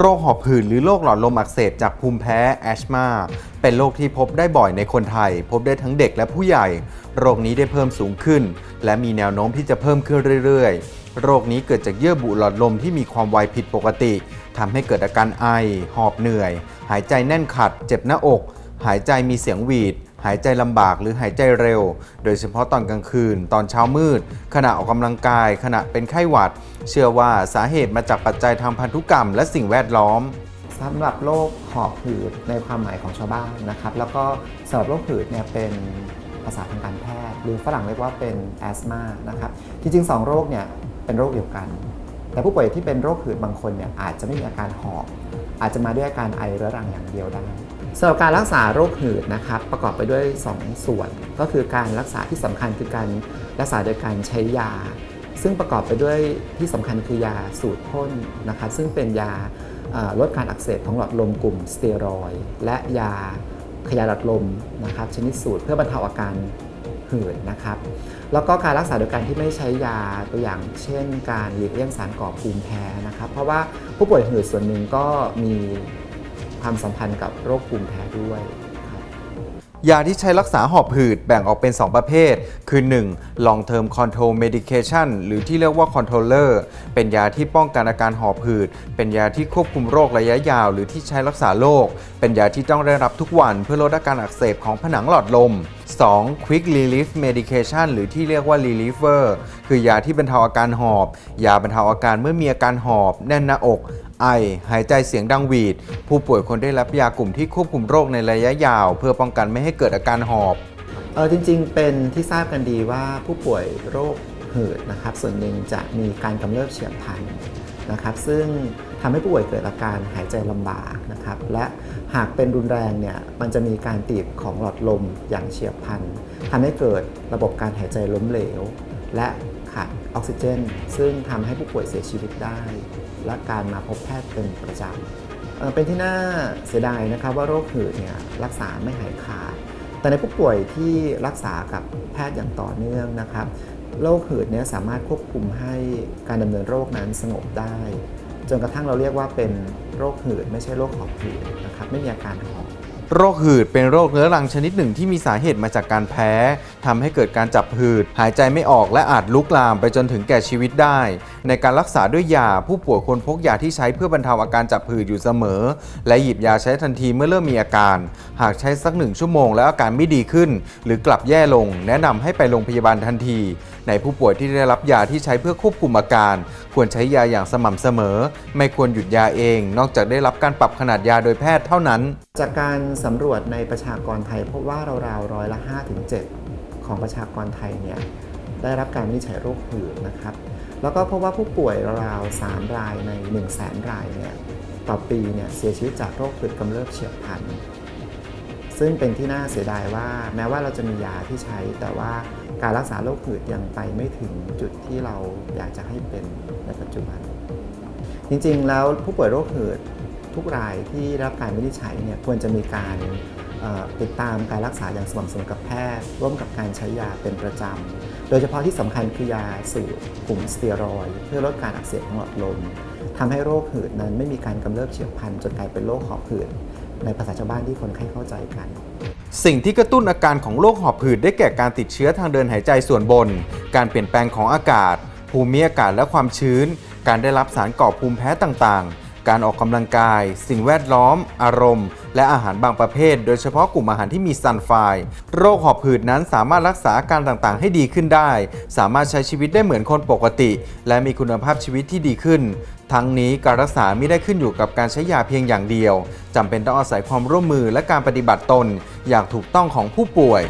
โรคหอบหืดหรือโรคหลอดลมอักเสบจากภูมิแพ้แอสมาเป็นโรคที่พบได้บ่อยในคนไทย พบได้ทั้งเด็กและผู้ใหญ่ โรคนี้ได้เพิ่มสูงขึ้น และมีแนวโน้มที่จะเพิ่มขึ้นเรื่อยๆ โรคนี้เกิดจากเยื่อบุหลอดลมที่มีความไวผิดปกติทำให้เกิดอาการไอ หอบเหนื่อย หายใจแน่นขัด เจ็บหน้าอก หายใจมีเสียงหวีด หายใจลำบากหรือหายใจเร็ว โดยเฉพาะตอนกลางคืน ตอนเช้ามืด ขณะออกกำลังกาย ขณะเป็นไข้หวัด เชื่อว่าสาเหตุมาจากปัจจัยทางพันธุกรรมและสิ่งแวดล้อมสำหรับโรคหอบหืดในความหมายของชาวบ้านนะครับ แล้วก็สำหรับโรคหืดเนี่ยเป็นภาษาทางการแพทย์ หรือฝรั่งเรียกว่าเป็นแอสมานะครับจริงๆ 2 โรคเนี่ยเป็นโรคเดียวกัน แต่ผู้ป่วยที่เป็นโรคหืดบางคนเนี่ยอาจจะไม่มีอาการหอบ อาจจะมาด้วยอาการไอเรื้อรังอย่างเดียวได้ สำหรับการรักษาโรคหืดนะครับประกอบไปด้วย 2 ส่วน ก็คือการรักษาที่สำคัญคือการรักษาโดยการใช้ยา ซึ่งประกอบไปด้วยที่สำคัญคือยาสูตรพ่นนะครับซึ่งเป็นยาลดการอักเสบของหลอดลมกลุ่มสเตียรอยด์และยาขยายหลอดลมนะครับชนิดสูตรเพื่อบรรเทาอาการหืดนะครับแล้วก็การรักษาโดยการที่ไม่ใช้ยาตัวอย่างเช่น การหลีกเลี่ยงสารก่อภูมิแพ้นะครับเพราะว่าผู้ป่วยหืดส่วนหนึ่งก็มี ความสัมพันธ์กับโรคภูมิแพ้ด้วยยาที่ใช้รักษาหอบหืดแบ่งออกเป็น 2 ประเภท คือ 1. long term control medication หรือที่เรียกว่า controller เป็นยาที่ป้องกันอาการหอบหืด เป็นยาที่ควบคุมโรคระยะยาว หรือที่ใช้รักษาโรค เป็นยาที่ต้องได้รับทุกวันเพื่อลดอาการอักเสบของผนังหลอดลม 2. quick relief medication หรือที่เรียกว่า reliever คือยาที่บรรเทาอาการหอบ ยาบรรเทาอาการเมื่อมีอาการหอบ แน่นหน้าอก ไอ หายใจเสียงดังหวีด ผู้ป่วยควรได้รับยากลุ่มที่ควบคุมโรคในระยะยาว เพื่อป้องกันไม่ให้เกิดอาการหอบ เออจริงๆ เป็นที่ทราบกันดีว่าผู้ป่วยโรคหืดนะครับ ส่วนหนึ่งจะมีการกำเริบเฉียบพลันนะครับ ซึ่งทำให้ผู้ป่วยเกิดอาการหายใจลำบากนะครับ และหากเป็นรุนแรงเนี่ยมันจะมีการตีบของหลอดลมอย่างเฉียบพลันทำให้เกิดระบบการหายใจล้มเหลว และ ออกซิเจน ซึ่งทำให้ผู้ป่วยเสียชีวิตได้ และการมาพบแพทย์เป็นประจำเป็นที่น่าเสียดายนะครับว่าโรคหืดเนี่ยรักษาไม่หายขาด แต่ในผู้ป่วยที่รักษากับแพทย์อย่างต่อเนื่องนะครับโรคหืดเนี่ยสามารถควบคุมให้การดำเนินโรคนั้นสงบได้ จนกระทั่งเราเรียกว่าเป็นโรคหืดไม่ใช่โรคหอบหืดนะครับไม่มีอาการหอบ โรคหืดเป็นโรคเรื้อรังชนิดหนึ่งที่มีสาเหตุมาจากการแพ้ทำให้เกิดการจับหืด หายใจไม่ออกและอาจลุกลามไปจนถึงแก่ชีวิตได้ ในการรักษาด้วยยาผู้ป่วยควรพกยาที่ใช้เพื่อบรรเทาอาการจับหืดอยู่เสมอ และหยิบยาใช้ทันทีเมื่อเริ่มมีอาการ หากใช้สักหนึ่งชั่วโมงแล้วอาการไม่ดีขึ้น หรือกลับแย่ลง แนะนำให้ไปโรงพยาบาลทันที ในผู้ป่วยที่ได้รับยาที่ใช้เพื่อควบคุมอาการ ควรใช้ยาอย่างสม่ำเสมอ ไม่ควรหยุดยาเอง นอกจากได้รับการปรับขนาดยาโดยแพทย์เท่านั้น จากการสำรวจในประชากรไทยพบว่าราวๆร้อยละ5ถึง7ของประชากรไทยเนี่ยได้รับการวินิจฉัยโรคหืดนะครับ แล้วก็พบว่าผู้ป่วยราวๆ3รายใน 1 0 0 0 0แสนรายเนี่ยต่อปีเนี่ยเสียชีวิตจากโรคหืดกำเริบเฉียบพลันซึ่งเป็นที่น่าเสียดายว่า แม้ว่าเราจะมียาที่ใช้แต่ว่า การรักษาโรคหืดยังไปไม่ถึงจุดที่เราอยากจะให้เป็นในปัจจุบัน จริงๆ แล้วผู้ป่วยโรคหืดทุกรายที่รับการวินิจฉัยเนี่ยควรจะมีการติดตามการรักษาอย่างสม่ำเสมอกับแพทย์ ร่วมกับการใช้ยาเป็นประจำ โดยเฉพาะที่สำคัญคือยาสูตรกลุ่มสเตียรอยเพื่อลดการอักเสบของหลอดลมทำให้โรคหืดนั้นไม่มีการกำเริบเฉียบพลันจนกลายเป็นโรคหอบหืดในภาษาชาวบ้านที่คนไข้เข้าใจกัน สิ่งที่กระตุ้นอาการของโรคหอบหืดได้แก่การติดเชื้อทางเดินหายใจส่วนบน การเปลี่ยนแปลงของอากาศ ภูมิอากาศและความชื้น การได้รับสารก่อภูมิแพ้ต่างๆ การออกกำลังกาย สิ่งแวดล้อม อารมณ์ และอาหารบางประเภท โดยเฉพาะกลุ่มอาหารที่มีซัลไฟโรคหอบหืดนั้นสามารถรักษาอาการต่างๆ ให้ดีขึ้นได้ สามารถใช้ชีวิตได้เหมือนคนปกติ และมีคุณภาพชีวิตที่ดีขึ้น ทั้งนี้การรักษาไม่ได้ขึ้นอยู่กับการใช้ยาเพียงอย่างเดียวจำเป็นต้องอาศัยความร่วมมือและการปฏิบัติตน อย่างถูกต้องของผู้ป่วย